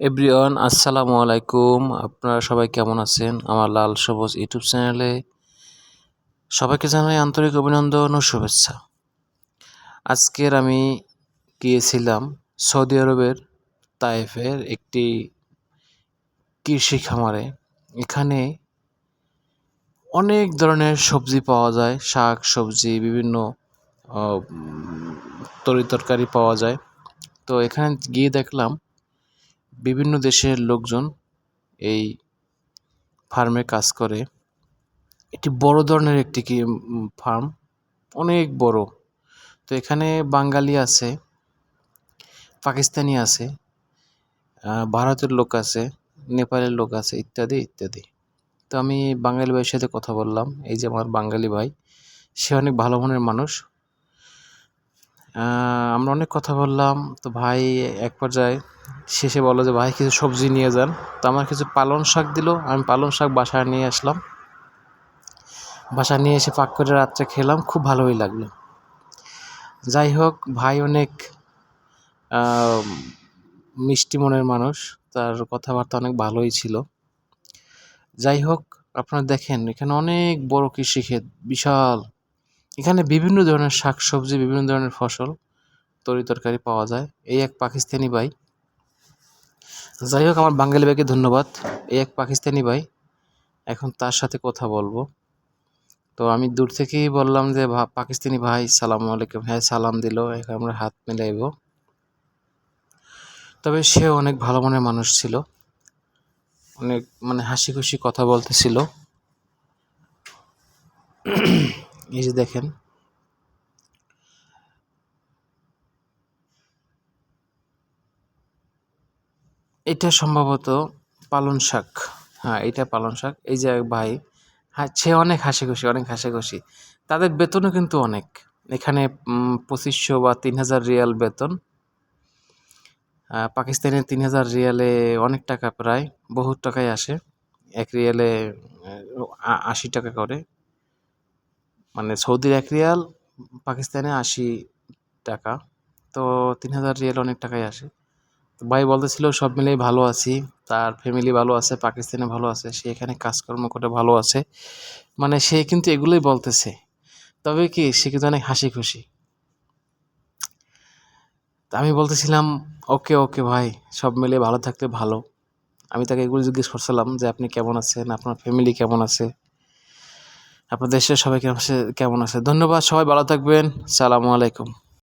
Everyone আসসালামু আলাইকুম আপনারা সবাই কেমন আছেন? আমার লাল সবুজ ইউটিউব চ্যানেলে সবাইকে জানাই আন্তরিক অভিনন্দন ও শুভেচ্ছা। আজকের আমি গিয়েছিলাম সৌদি আরবের তাইফের একটি কৃষি খামারে। এখানে অনেক ধরনের সবজি পাওয়া যায়, শাক, সবজি, বিভিন্ন তরি তরকারি পাওয়া যায়। তো এখানে গিয়ে দেখলাম বিভিন্ন দেশের লোকজন এই ফার্মে কাজ করে। এটি বড় ধরনের একটি কি ফার্ম, অনেক বড়। তো এখানে বাঙালি আছে, পাকিস্তানি আছে ভারতের লোক আছে, নেপালের লোক আছে, ইত্যাদি ইত্যাদি। তো আমি বাঙালি ভাইয়ের সাথে কথা বললাম। এই যে আমার বাঙালি ভাই, সে অনেক ভালো মনের মানুষ। আমরা অনেক কথা বললাম। তো ভাই এক পর্যায়ে শেষে বলল যে, ভাই, কিছু সবজি নিয়ে যান। তো আমার কিছু পালং শাক দিল। আমি পালং শাক বাসায় নিয়ে আসলাম। বাসায় নিয়ে এসে পাক করে রাত্রে খেলাম। খুব ভালোই লাগল। যাই হোক, ভাই অনেক মিষ্টি মনের মানুষ। তার কথাবার্তা অনেক ভালোই ছিল। যাই হোক, আপনারা দেখেন, এখানে অনেক বড় কৃষিক্ষেত। বিশাল। এখানে বিভিন্ন ধরনের শাক সবজি বিভিন্ন ধরনের ফসল তরি তরকারি পাওয়া যায়। এই এক পাকিস্তানি ভাই। যাই হোক, আমার বাঙালি ভাইকে ধন্যবাদ। এই এক পাকিস্তানি ভাই। এখন তার সাথে কথা বলব। তো আমি দূর থেকেই বললাম যে পাকিস্তানি ভাই, সালাম আলাইকুম। হ্যাঁ সালাম দিল। এখন আমরা হাত মিলাইব। তবে সে অনেক ভালো মনের মানুষ ছিল। অনেক মানে হাসি খুশি কথা বলতেছিল। এই যে দেখেন। এটা সম্ভবত পালন শাক। হ্যাঁ এটা পালন শাক। এই যে ভাই হ্যাঁ সে অনেক হাসি খুশি অনেক হাসি খুশি তাদের বেতনও কিন্তু অনেক। এখানে পঁচিশশো বা তিন হাজার রিয়াল বেতন। পাকিস্তানের তিন হাজার রিয়ালে অনেক টাকা প্রায় বহু টাকাই আসে। এক রিয়ালে আশি টাকা করে। মানে সৌদির এক রিয়াল, পাকিস্তানে আশি টাকা। তো তিন হাজার রিয়াল অনেক টাকাই আসে। তো ভাই বলতেছিল, সব মিলেই ভালো আছি। তার ফ্যামিলি ভালো আছে, পাকিস্তানে ভালো আছে, সে এখানে কাজকর্ম করে ভালো আছে। মানে সে কিন্তু এগুলোই বলতেছে। তবে কি, সে কিন্তু অনেক হাসি খুশি তা আমি বলতেছিলাম, ওকে ওকে ভাই, সব মিলে ভালো থাকতে ভালো। আমি তাকে এগুলো জিজ্ঞেস করছিলাম যে, আপনি কেমন আছেন? আপনার ফ্যামিলি কেমন আছে? আপনার দেশের সবাই কেমন আছে ধন্যবাদ সবাই ভালো থাকবেন। সালামু আলাইকুম।